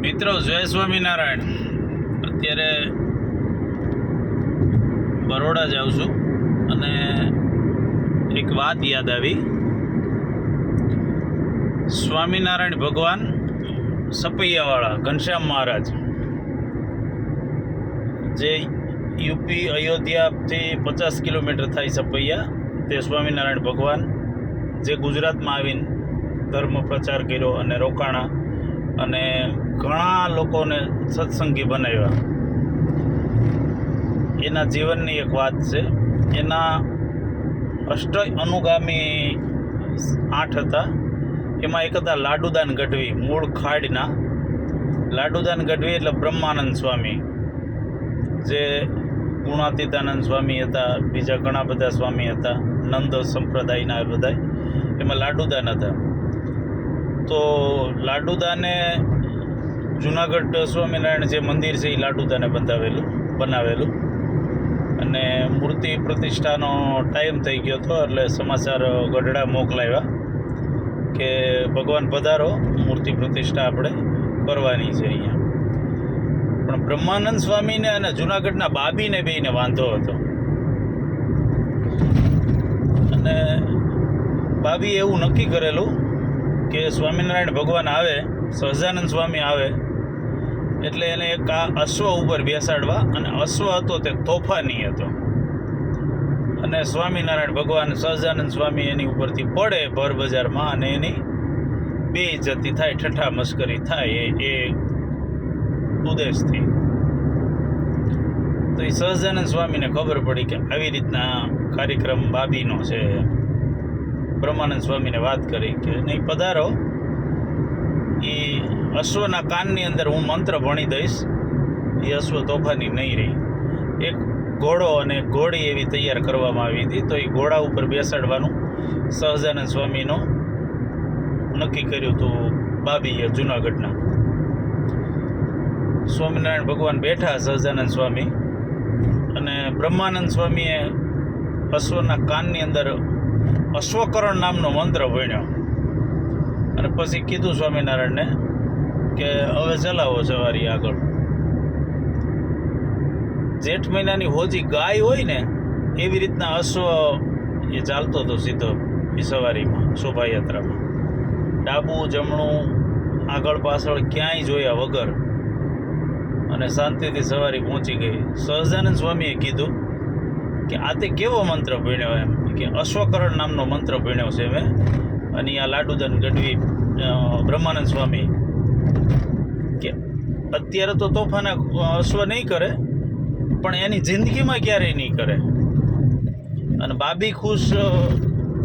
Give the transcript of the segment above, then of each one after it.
મિત્રો, જય સ્વામિનારાયણ. અત્યારે બરોડા જાઉં છું અને એક વાત યાદ આવી. સ્વામિનારાયણ ભગવાન સપૈયાવાળા, ઘનશ્યામ મહારાજ, જે યુપી અયોધ્યાથી પચાસ કિલોમીટર થાય સપૈયા, તે સ્વામિનારાયણ ભગવાન, જે ગુજરાતમાં આવીને ધર્મ પ્રચાર કર્યો અને રોકાણા અને ઘણા લોકોને સત્સંગી બનાવ્યા. એના જીવનની એક વાત છે. એના અષ્ટ અનુગામી આઠ હતા. એમાં એક હતા લાડુદાન ગઢવી, મૂળ ખાડના. લાડુદાન ગઢવી એટલે બ્રહ્માનંદ સ્વામી. જે ગુણાતીતાનંદ સ્વામી હતા, બીજા ઘણા બધા સ્વામી હતા, નંદ સંપ્રદાયના બધા એમાં લાડુદાન હતા. તો લાડુદાને જુનાગઢ સ્વામિનારાયણ જે મંદિર છે એ લાડુદાને બંધાવેલું, બનાવેલું. અને મૂર્તિ પ્રતિષ્ઠાનો ટાઈમ થઈ ગયો હતો, એટલે સમાચાર ગઢડા મોકલાવ્યા કે ભગવાન પધારો, મૂર્તિ પ્રતિષ્ઠા આપણે કરવાની છે અહીંયા. પણ બ્રહ્માનંદ સ્વામીને અને જુનાગઢના બાબીને બેને વાંધો હતો. અને બાબી એવું નક્કી કરેલું કે સ્વામિનારાયણ ભગવાન આવે, સહજાનંદ સ્વામી આવે એટલે એને એક આ અશ્વ ઉપર બેસાડવા અને અશ્વ હતો તે તોફાની હતો. અને સ્વામિનારાયણ ભગવાન સહજાનંદ સ્વામી એની ઉપરથી પડે ભર બજારમાં અને એની બે જતી થાય ઠઠ્ઠા મસ્કરી થાય એ એ ઉદ્દેશથી. તો એ સહજાનંદ સ્વામીને ખબર પડી કે આવી રીતના કાર્યક્રમ બાબીનો છે. બ્રહ્માનંદ સ્વામીને વાત કરી કે નહીં, પધારો. એ અશ્વના કાનની અંદર હું મંત્ર ભણી દઈશ. એ અશ્વ તોફાની નહીં રહી. એક ઘોડો અને ઘોડી એવી તૈયાર કરવામાં આવી હતી. તો એ ઘોડા ઉપર બેસાડવાનું સહજાનંદ સ્વામીનો નક્કી કર્યું હતું બાબીએ જુનાગઢના. સ્વામિનારાયણ ભગવાન બેઠા સહજાનંદ સ્વામી અને બ્રહ્માનંદ સ્વામીએ અશ્વના કાનની અંદર અશ્વકરણ નામનો મંત્ર ભણ્યો. અને પછી કીધું સ્વામિનારાયણને કે હવે ચલાવો સવારી આગળ. જેઠ મહિનાની હોજી ગાય હોય ને, એવી રીતના અશ્વ એ ચાલતો હતો સીધો એ સવારીમાં, શોભાયાત્રામાં. ડાબું, જમણું, આગળ, પાછળ ક્યાંય જોયા વગર અને શાંતિથી સવારી પહોંચી ગઈ. સહજાનંદ સ્વામીએ કીધું કે આ તે કેવો મંત્ર ભણ્યો એમ? કે અશ્વકરણ નામનો મંત્ર ભણ્યો છે મેં અને આ લાડુદન ગઢવી બ્રહ્માનંદ સ્વામી કે અત્યારે તો તોફાના અશ્વ નહીં કરે, પણ એની જિંદગીમાં ક્યારેય નહીં કરે. અને બાબી ખુશ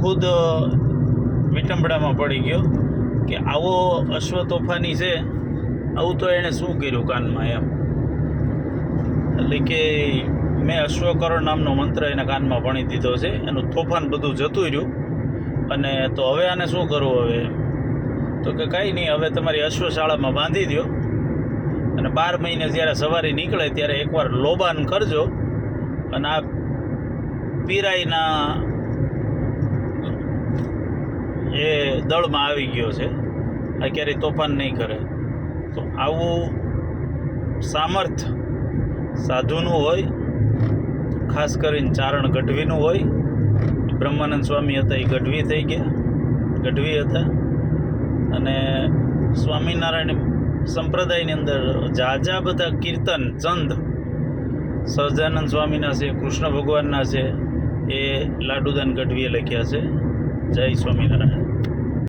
ખુદ વિટંબડામાં પડી ગયો કે આવો અશ્વ તોફાની છે, આવું તો એણે શું કર્યું કાનમાં એમ? એટલે કે મેં અશ્વકરણ નામનો મંત્ર એના કાનમાં ભણી દીધો છે, એનું તોફાન બધું જતું રહ્યું. અને તો હવે આને શું કરવું હવે? તો કે કંઈ નહીં, હવે તમારી અશ્વશાળામાં બાંધી દો અને બાર મહિને જ્યારે સવારે નીકળે ત્યારે એકવાર લોબાન કરજો. અને આ પીરાઈના એ દળમાં આવી ગયો છે. આ ક્યારેય તોફાન નહીં કરે. તો આવું સામર્થ સાધુનું હોય, ખાસ કરીને ચારણ ગઢવીનું હોય બ્રહ્માનંદ સ્વામી હતા, એ ગઢવી થઈ ગયા. ગઢવી હતા. અને સ્વામિનારાયણ સંપ્રદાયની અંદર જાજા બધા કીર્તન, ચંદ, સહજાનંદ સ્વામીના છે, કૃષ્ણ ભગવાનના છે, એ લાડુદાન ગઢવીએ લખ્યા છે. જય સ્વામિનારાયણ.